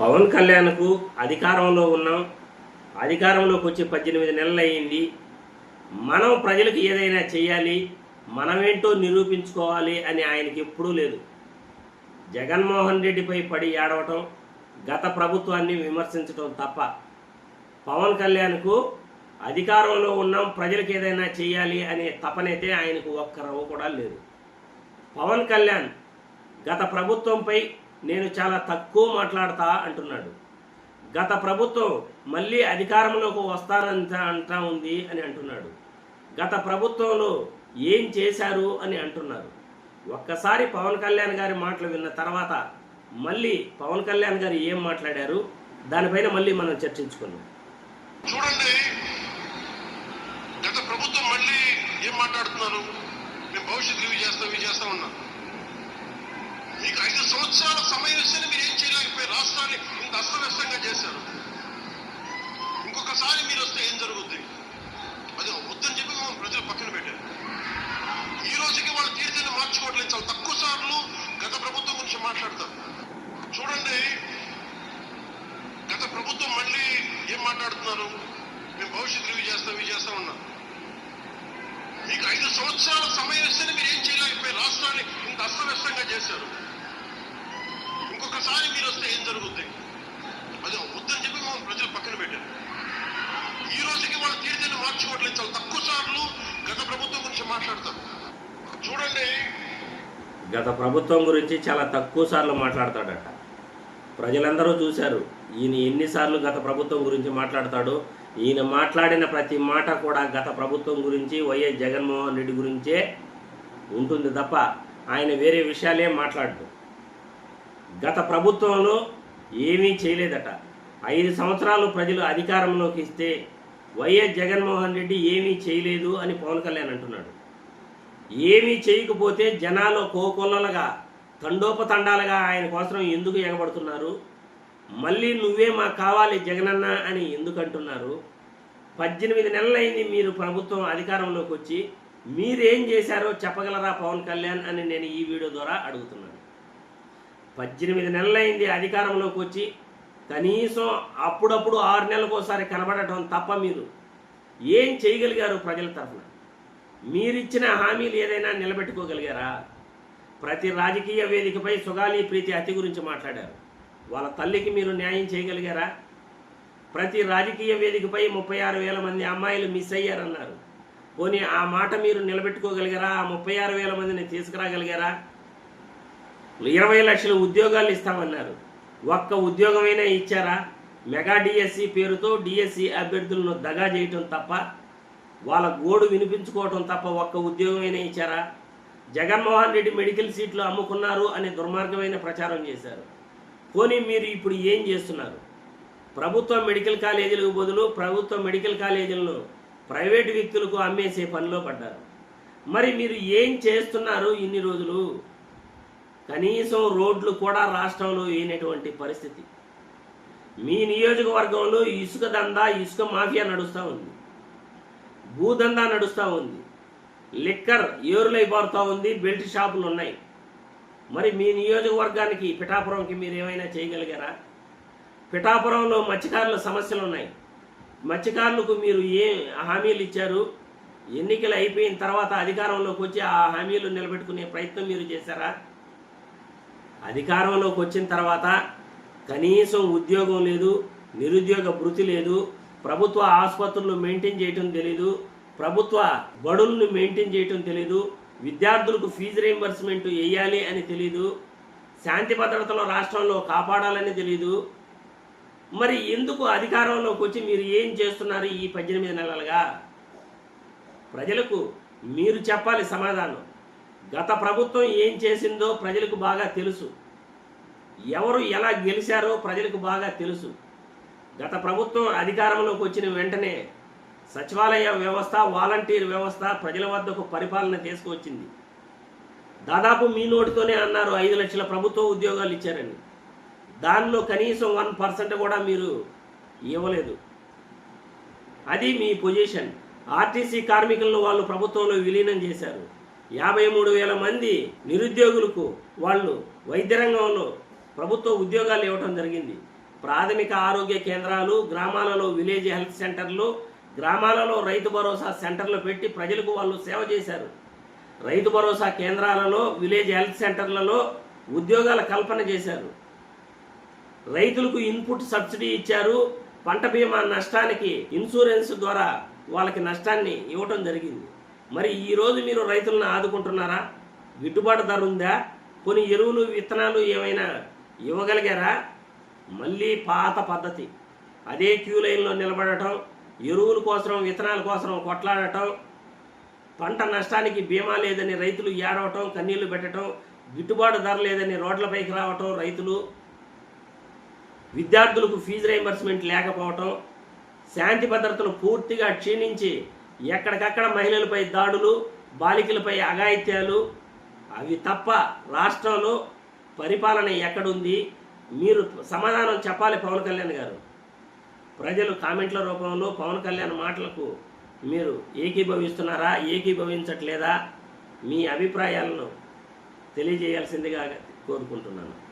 పవన్ కళ్యాణ్కు అధికారంలో ఉన్నాం. అధికారంలోకి వచ్చి పద్దెనిమిది నెలలు అయ్యింది. మనం ప్రజలకు ఏదైనా చేయాలి మనమేంటో నిరూపించుకోవాలి అని ఆయనకి ఎప్పుడూ లేదు. జగన్మోహన్ రెడ్డిపై పడి ఏడవటం గత ప్రభుత్వాన్ని విమర్శించడం తప్ప పవన్ కళ్యాణ్కు అధికారంలో ఉన్నాం ప్రజలకు ఏదైనా చేయాలి అనే తపనైతే ఆయనకు ఒక్క రవ్వ కూడా లేదు. పవన్ కళ్యాణ్ గత ప్రభుత్వంపై నేను చాలా తక్కువ మాట్లాడతా అంటున్నాడు. గత ప్రభుత్వం మళ్ళీ అధికారంలోకి వస్తానంత అంటా ఉంది అని అంటున్నాడు. గత ప్రభుత్వంలో ఏం చేశారు అని అంటున్నారు. ఒక్కసారి పవన్ కళ్యాణ్ గారి మాటలు విన్న తర్వాత మళ్ళీ పవన్ కళ్యాణ్ గారు ఏం మాట్లాడారు? దానిపైన మళ్ళీ మనం చర్చించుకున్నాం చూడండి గత ప్రభుత్వం మళ్ళీ ఏం మాట్లాడుతున్నారు? మేము భవిష్యత్తు ఇవి చేస్తాం ఇవి చేస్తా ఉన్నాం మీకు ఐదు సంవత్సరాలు అస్తవ్యస్తంగా చేశారు. ఇంకొకసారి మీరు వస్తే ఏం జరుగుద్ది? అది వద్దని చెప్పి మనం ప్రజలు పక్కన పెట్టారు. ఈ రోజుకి వాళ్ళ తీర్థాన్ని మార్చుకోవట్లేదు. చాలా తక్కువ సార్లు గత ప్రభుత్వం గురించి మాట్లాడతాం చూడండి గత ప్రభుత్వం మళ్ళీ ఏం మాట్లాడుతున్నారు? మేము భవిష్యత్తు ఇవి చేస్తాం ఇవి చేస్తాం ఉన్నాం మీకు ఐదు సంవత్సరాల సమయం ఇస్తేనే మీరు ఏం చేయలేకపోయారు రాష్ట్రాన్ని ఇంత అస్తవ్యస్తంగా చేశారు. ఇంకొకసారి మీరు వస్తే ఏం జరుగుద్ది? అది వద్దని చెప్పి మనం ప్రజలు పక్కన పెట్టారు. ఈ రోజుకి వాళ్ళ తీర్థాన్ని మార్చుకోవట్లేదు చాలా తక్కువ సార్లు గత ప్రభుత్వం గురించి మాట్లాడతారు. చూడండి. గత ప్రభుత్వం గురించి చాలా తక్కువ సార్లు మాట్లాడతాడట. ప్రజలందరూ చూశారు. ఈయన ఎన్నిసార్లు గత ప్రభుత్వం గురించి మాట్లాడతాడో ఈయన మాట్లాడిన ప్రతి మాట కూడా గత ప్రభుత్వం గురించి వైఎస్ జగన్మోహన్ రెడ్డి గురించే ఉంటుంది తప్ప ఆయన వేరే విషయాలే మాట్లాడదు గత ప్రభుత్వంలో ఏమీ చేయలేదట. ఐదు సంవత్సరాలు ప్రజలు అధికారంలోకి ఇస్తే వైఎస్ జగన్మోహన్ రెడ్డి ఏమీ చేయలేదు అని పవన్ కళ్యాణ్ అంటున్నాడు. ఏమీ చేయకపోతే జనాలు కోకొల్లలుగా తండోపతండాలుగా ఆయన కోసం ఎందుకు ఎగబడుతున్నారు? మళ్ళీ నువ్వే మాకు కావాలి జగనన్న అని ఎందుకు అంటున్నారు? పద్దెనిమిది నెలలైంది మీరు ప్రభుత్వం అధికారంలోకి వచ్చి మీరేం చేశారో చెప్పగలరా పవన్ కళ్యాణ్ అని నేను ఈ వీడియో ద్వారా అడుగుతున్నాను పద్దెనిమిది నెలలైంది అధికారంలోకి వచ్చి కనీసం అప్పుడప్పుడు ఆరు నెలలకు ఒకసారి కనబడటం తప్ప మీరు ఏం చేయగలిగారు ప్రజల తరఫున? మీరిచ్చిన హామీలు ఏదైనా నిలబెట్టుకోగలిగారా? ప్రతి రాజకీయ వేదికపై సుగాలి ప్రీతి అతి గురించి మాట్లాడారు. వాళ్ళ తల్లికి మీరు న్యాయం చేయగలిగారా? ప్రతి రాజకీయ వేదికపై ముప్పై ఆరు వేల మంది అమ్మాయిలు మిస్ అయ్యారన్నారు. పోనీ ఆ మాట మీరు నిలబెట్టుకోగలిగారా? ఆ ముప్పై ఆరు వేల మందిని తీసుకురాగలిగారా? ఇరవై లక్షల ఉద్యోగాలు ఇస్తామన్నారు. ఒక్క ఉద్యోగమైనా ఇచ్చారా? మెగా డిఎస్సి పేరుతో డిఎస్సి అభ్యర్థులను దగా చేయటం తప్ప వాళ్ళ గోడు వినిపించుకోవటం తప్ప ఒక్క ఉద్యోగమైనా ఇచ్చారా? జగన్మోహన్ రెడ్డి మెడికల్ సీట్లు అమ్ముకున్నారు అనే దుర్మార్గమైన ప్రచారం చేశారు. పోనీ మీరు ఇప్పుడు ఏం చేస్తున్నారు? ప్రభుత్వ మెడికల్ కాలేజీలకు బదులు ప్రభుత్వ మెడికల్ కాలేజీలను ప్రైవేటు వ్యక్తులకు అమ్మేసే పనిలో పడ్డారు. మరి మీరు ఏం చేస్తున్నారు ఇన్ని రోజులు? కనీసం రోడ్లు కూడా రాష్ట్రంలో వేయనటువంటి పరిస్థితి. మీ నియోజకవర్గంలో ఇసుక దందా ఇసుక మాఫియా నడుస్తూ ఉంది. భూదందా నడుస్తూ ఉంది. లిక్కర్ ఏరులై పారుతూ ఉంది బెల్ట్ షాపులు ఉన్నాయి. మరి మీ నియోజకవర్గానికి పిఠాపురంకి మీరు ఏమైనా చేయగలిగారా? పిఠాపురంలో మత్స్యకారుల సమస్యలు ఉన్నాయి. మత్స్యకారులకు మీరు ఏ హామీలు ఇచ్చారు? ఎన్నికలు అయిపోయిన తర్వాత అధికారంలోకి వచ్చి ఆ హామీలు నిలబెట్టుకునే ప్రయత్నం మీరు చేశారా? అధికారంలోకి వచ్చిన తర్వాత కనీసం ఉద్యోగం లేదు నిరుద్యోగ భృతి లేదు ప్రభుత్వ ఆసుపత్రులు మెయింటైన్ చేయటం తెలీదు ప్రభుత్వ బడులను మెయింటైన్ చేయటం తెలీదు విద్యార్థులకు ఫీజు రీంబర్స్మెంట్ వేయాలి అని తెలీదు శాంతి భద్రతలు రాష్ట్రంలో కాపాడాలని తెలీదు. మరి ఎందుకు అధికారంలోకి వచ్చి మీరు ఏం చేస్తున్నారు ఈ పద్దెనిమిది నెలలుగా? ప్రజలకు మీరు చెప్పాలి సమాధానం. గత ప్రభుత్వం ఏం చేసిందో ప్రజలకు బాగా తెలుసు. ఎవరు ఎలా గెలిచారో ప్రజలకు బాగా తెలుసు. గత ప్రభుత్వం అధికారంలోకి వచ్చిన వెంటనే సచివాలయ వ్యవస్థ వాలంటీర్ వ్యవస్థ ప్రజల వద్దకు పరిపాలన తీసుకువచ్చింది దాదాపు మీ నోటితోనే అన్నారు ఐదు లక్షల ప్రభుత్వ ఉద్యోగాలు ఇచ్చారని. దానిలో కనీసం వన్ పర్సెంట్ కూడా మీరు ఇవ్వలేదు. అది మీ పొజిషన్. ఆర్టీసీ కార్మికులను వాళ్ళు ప్రభుత్వంలో విలీనం చేశారు. యాభై మూడు వేల మంది నిరుద్యోగులకు వాళ్ళు వైద్య రంగంలో ప్రభుత్వ ఉద్యోగాలు ఇవ్వటం జరిగింది. ప్రాథమిక ఆరోగ్య కేంద్రాలు గ్రామాలలో విలేజ్ హెల్త్ సెంటర్లు గ్రామాలలో రైతు భరోసా సెంటర్లు పెట్టి ప్రజలకు వాళ్ళు సేవ చేశారు. రైతు భరోసా కేంద్రాలలో విలేజ్ హెల్త్ సెంటర్లలో ఉద్యోగాల కల్పన చేశారు. రైతులకు ఇన్పుట్ సబ్సిడీ ఇచ్చారు. పంట బీమా నష్టానికి ఇన్సూరెన్స్ ద్వారా వాళ్ళకి నష్టాన్ని ఇవ్వటం జరిగింది. మరి ఈరోజు మీరు రైతులను ఆదుకుంటున్నారా? గిట్టుబాటు ధర ఉందా? కొన్ని ఎరువులు విత్తనాలు ఏమైనా ఇవ్వగలిగారా? మళ్ళీ పాత పద్ధతి. అదే క్యూ లైన్లో నిలబడటం ఎరువుల కోసం విత్తనాల కోసం కొట్లాడటం పంట నష్టానికి బీమా లేదని రైతులు ఏడవటం కన్నీళ్ళు పెట్టడం గిట్టుబాటు ధర లేదని రోడ్లపైకి రావటం రైతులు విద్యార్థులకు ఫీజు రీయింబర్స్మెంట్ లేకపోవటం శాంతి భద్రతలు పూర్తిగా క్షీణించి ఎక్కడికక్కడ మహిళలపై దాడులు బాలికలపై అఘాయిత్యాలు అవి తప్ప రాష్ట్రంలో పరిపాలన ఎక్కడుంది? మీరు సమాధానం చెప్పాలి పవన్ కళ్యాణ్ గారు. ప్రజలు కామెంట్ల రూపంలో పవన్ కళ్యాణ్ మాటలకు మీరు ఏకీభవిస్తున్నారా ఏకీభవించట్లేదా? మీ అభిప్రాయాలను తెలియజేయాల్సిందిగా కోరుకుంటున్నాను.